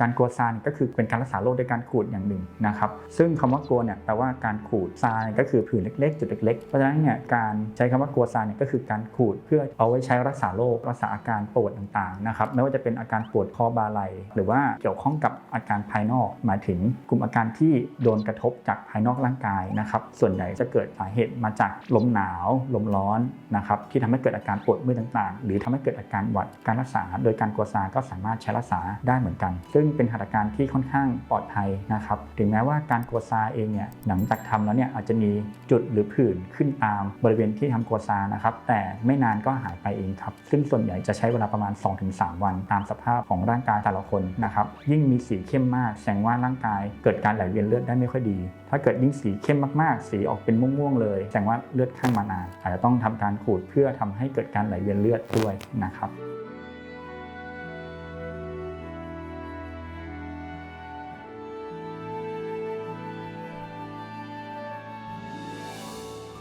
การกลัวซาเนี่ยก็คือเป็นการรักษาโรคด้วยการขูดอย่างหนึ่งนะครับซึ่งคำว่ากลัวเนี่ยแปลว่าการขูดซาเนี่ยก็คือผื่นเล็กๆ จุดเล็กๆเพราะฉะนั้นเนี่ยการใช้คำว่ากลัวซาเนี่ยก็คือการขูดเพื่อเอาไว้ใช้รักษาโรครักษาอาการปวดต่างๆนะครับไม่ว่าจะเป็นอาการปวดคอบาไหลหรือว่าเกี่ยวข้องกับอาการภายนอก หมายถึงกลุ่มอาการที่โดนกระทบจากภายนอกร่างกายนะครับส่วนใหญ่จะเกิดสาเหตุมาจากลมหนาวลมร้อนนะครับที่ทำให้เกิดอาการปวดเมื่อยต่างๆ หรือทำให้เกิดอาการหวัดการรักษา โดยการกัวซาก็สามารถใช้รักษาได้เหมือนกัน ซึ่งเป็นหัตถการที่ค่อนข้างปลอดภัยนะครับ ถึงแม้ว่าการกวซาเองเนี่ยหลังจากทำแล้วเนี่ยอาจจะมีจุดหรือผื่นขึ้นตามบริเวณที่ทำกัวซานะครับ แต่ไม่นานก็หายไปเองครับ ซึ่งส่วนใหญ่จะใช้เวลาประมาณ 2-3 วันตามสภาพของร่างกายแต่ละคนนะครับ ยิ่งมีสีเข้มมากแสดงว่าร่างกายเกิดการไหลเวียนเลือดได้ไม่ค่อยดี ถ้าเกิดยิ่งสีเข้มมากๆ สีออกเป็นม่วงๆเลย แสดงว่าเลือดข้างมานานอาจจะต้องทำการขูดเพื่อทำให้เกิดการไหลเวียนเลือดด้วยนะครับ